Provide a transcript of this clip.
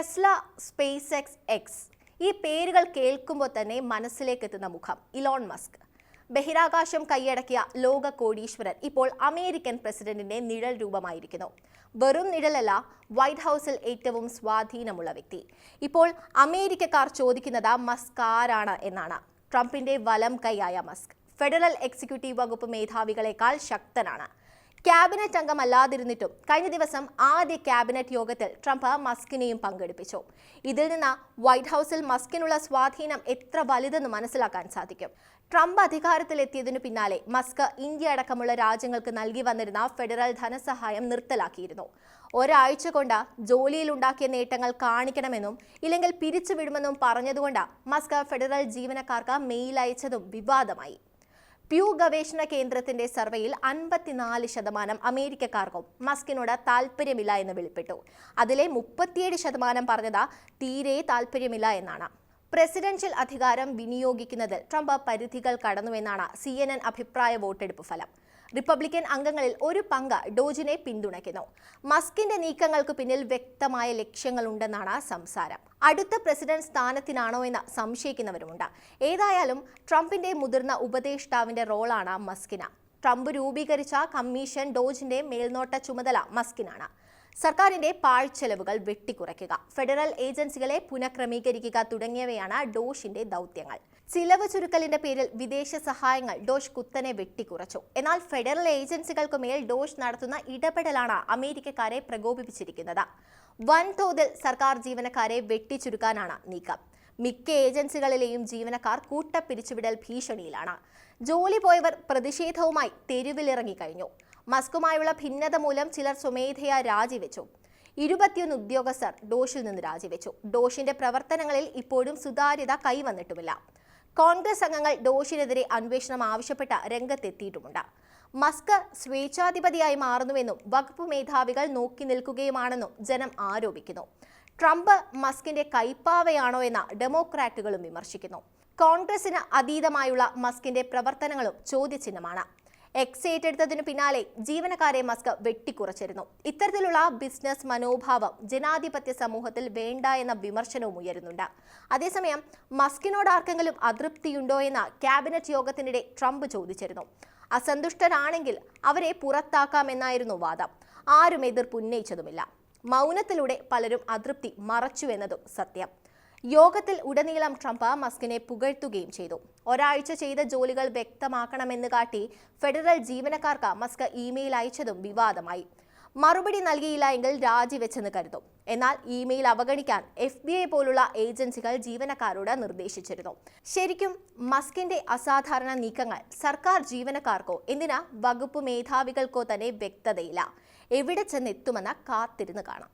Tesla space X X ഈ പേരുകൾ കേൾക്കുമ്പോൾ തന്നെ മനസ്സിലേക്ക് എത്തുന്ന മുഖം. Elon Musk. ബഹിരാകാശം കൈയടക്കിയ ലോക കോടീശ്വരൻ ഇപ്പോൾ അമേരിക്കൻ പ്രസിഡന്റിന്റെ നിഴൽ രൂപമായിരിക്കുന്നു. വെറും നിഴലല്ല വൈറ്റ് ഹൗസിൽ ഏറ്റവും സ്വാധീനമുള്ള വ്യക്തി. ഇപ്പോൾ അമേരിക്കക്കാർ ചോദിക്കുന്നത് മസ്ക് ആരാണ് എന്നാണ്. ട്രംപിന്റെ വലം കൈയായ മസ്ക്. ഫെഡറൽ എക്സിക്യൂട്ടീവ് വകുപ്പ് മേധാവികളെക്കാൾ ശക്തനാണ്. ക്യാബിനറ്റ് അംഗമല്ലാതിരുന്നിട്ടും കഴിഞ്ഞ ദിവസം ആദ്യ ക്യാബിനറ്റ് യോഗത്തിൽ ട്രംപ് മസ്കിനെയും പങ്കെടുപ്പിച്ചു. ഇതിൽ നിന്ന് വൈറ്റ് ഹൗസിൽ മസ്കിനുള്ള സ്വാധീനം എത്ര വലുതെന്ന് മനസ്സിലാക്കാൻ സാധിക്കും. ട്രംപ് അധികാരത്തിലെത്തിയതിനു പിന്നാലെ മസ്ക് ഇന്ത്യ അടക്കമുള്ള രാജ്യങ്ങൾക്ക് നൽകി വന്നിരുന്ന ഫെഡറൽ ധനസഹായം നിർത്തലാക്കിയിരുന്നു. ഒരാഴ്ച കൊണ്ട് ജോലിയിലുണ്ടാക്കിയ നേട്ടങ്ങൾ കാണിക്കണമെന്നും ഇല്ലെങ്കിൽ പിരിച്ചുവിടുമെന്നും പറഞ്ഞതുകൊണ്ട് മസ്ക് ഫെഡറൽ ജീവനക്കാർക്ക് മെയിൽ അയച്ചതും വിവാദമായി. പ്യൂ ഗവേഷണ കേന്ദ്രത്തിന്റെ സർവേയിൽ അൻപത്തിനാല് ശതമാനം അമേരിക്കക്കാർക്കും മസ്കിനോട് താല്പര്യമില്ല എന്ന് വെളിപ്പെട്ടു. അതിലെ മുപ്പത്തിയേഴ് ശതമാനം പറഞ്ഞത് തീരെ താല്പര്യമില്ല എന്നാണ്. പ്രസിഡൻഷ്യൽ അധികാരം വിനിയോഗിക്കുന്നതിൽ ട്രംപ് പരിധികൾ കടന്നുവെന്നാണ് സി എൻ എൻ അഭിപ്രായ വോട്ടെടുപ്പ് ഫലം. റിപ്പബ്ലിക്കൻ അംഗങ്ങളിൽ ഒരു പങ്ക് ഡോജിനെ പിന്തുണയ്ക്കുന്നു. മസ്കിന്റെ നീക്കങ്ങൾക്ക് പിന്നിൽ വ്യക്തമായ ലക്ഷ്യങ്ങളുണ്ടെന്നാണ് സംസാരം. അടുത്ത പ്രസിഡന്റ് സ്ഥാനത്തിനാണോ എന്ന് സംശയിക്കുന്നവരുമുണ്ട്. ഏതായാലും ട്രംപിന്റെ മുതിർന്ന ഉപദേഷ്ടാവിന്റെ റോളാണ് മസ്കിന്. ട്രംപ് രൂപീകരിച്ച കമ്മീഷൻ ഡോജിന്റെ മേൽനോട്ട ചുമതല മസ്കിനാണ്. സർക്കാരിന്റെ പാഴ്ചെലവുകൾ വെട്ടിക്കുറയ്ക്കുക. ഫെഡറൽ ഏജൻസികളെ പുനഃക്രമീകരിക്കുക തുടങ്ങിയവയാണ് ഡോഷിന്റെ ദൗത്യങ്ങൾ. ചിലവ് ചുരുക്കലിന്റെ പേരിൽ വിദേശ സഹായങ്ങൾ ഡോഷ് കുത്തനെ വെട്ടിക്കുറച്ചു. എന്നാൽ ഫെഡറൽ ഏജൻസികൾക്ക് മേൽ ഡോഷ് നടത്തുന്ന ഇടപെടലാണ് അമേരിക്കക്കാരെ പ്രകോപിപ്പിച്ചിരിക്കുന്നത്. വൻതോതിൽ സർക്കാർ ജീവനക്കാരെ വെട്ടിച്ചുരുക്കാനാണ് നീക്കം. മിക്ക ഏജൻസികളിലെയും ജീവനക്കാർ കൂട്ടപ്പിരിച്ചുവിടൽ ഭീഷണിയിലാണ്. ജോലി പോയവർ പ്രതിഷേധവുമായി തെരുവിലിറങ്ങി കഴിഞ്ഞു. മസ്കുമായുള്ള ഭിന്നത മൂലം ചിലർ സ്വമേധയാ രാജിവെച്ചു. ഇരുപത്തിയൊന്ന് ഉദ്യോഗസ്ഥർ ഡോഷിൽ നിന്ന് രാജിവെച്ചു. ഡോഷിന്റെ പ്രവർത്തനങ്ങളിൽ ഇപ്പോഴും സുതാര്യത കൈവന്നിട്ടുമില്ല. കോൺഗ്രസ് അംഗങ്ങൾ ഡോഷിനെതിരെ അന്വേഷണം ആവശ്യപ്പെട്ട രംഗത്തെത്തിയിട്ടുമുണ്ട്. മസ്ക് സ്വേച്ഛാധിപതിയായി മാറുന്നുവെന്നും വകുപ്പ് മേധാവികൾ നോക്കി നിൽക്കുകയുമാണെന്നും ജനം ആരോപിക്കുന്നു. ട്രംപ് മസ്കിന്റെ കൈപ്പാവയാണോ എന്ന ഡെമോക്രാറ്റുകളും വിമർശിക്കുന്നു. കോൺഗ്രസിന് അതീതമായുള്ള മസ്കിന്റെ പ്രവർത്തനങ്ങളും ചോദ്യചിഹ്നമാണ്. എക്സ് ഏറ്റെടുത്തതിനു പിന്നാലെ ജീവനക്കാരെ മസ്ക് വെട്ടിക്കുറച്ചിരുന്നു. ഇത്തരത്തിലുള്ള ബിസിനസ് മനോഭാവം ജനാധിപത്യ സമൂഹത്തിൽ വേണ്ട എന്ന വിമർശനവും ഉയരുന്നുണ്ട്. അതേസമയം മസ്കിനോട് ആർക്കെങ്കിലും അതൃപ്തിയുണ്ടോ എന്ന ക്യാബിനറ്റ് യോഗത്തിനിടെ ട്രംപ് ചോദിച്ചിരുന്നു. അസന്തുഷ്ടരാണെങ്കിൽ അവരെ പുറത്താക്കാമെന്നായിരുന്നു വാദം. ആരും എതിർപ്പ് ഉന്നയിച്ചതുമില്ല. മൗനത്തിലൂടെ പലരും അതൃപ്തി മറച്ചുവെന്നതും സത്യം. യോഗത്തിൽ ഉടനീളം ട്രംപ് മസ്കിനെ പുകഴ്ത്തുകയും ചെയ്തു. ഒരാഴ്ച ചെയ്ത ജോലികൾ വ്യക്തമാക്കണമെന്ന് കാട്ടി ഫെഡറൽ ജീവനക്കാർക്ക് മസ്ക് ഇമെയിൽ അയച്ചതും വിവാദമായി. മറുപടി നൽകിയില്ല എങ്കിൽ രാജിവെച്ചെന്ന് കരുതും. എന്നാൽ ഇമെയിൽ അവഗണിക്കാൻ എഫ് ബി ഐ പോലുള്ള ഏജൻസികൾ ജീവനക്കാരോട് നിർദ്ദേശിച്ചിരുന്നു. ശരിക്കും മസ്കിന്റെ അസാധാരണ നീക്കങ്ങൾ സർക്കാർ ജീവനക്കാർക്കോ എന്തിനാ വകുപ്പ് മേധാവികൾക്കോ തന്നെ വ്യക്തതയില്ല. എവിടെ ചെന്നെത്തുമെന്ന് കാത്തിരുന്ന് കാണാം.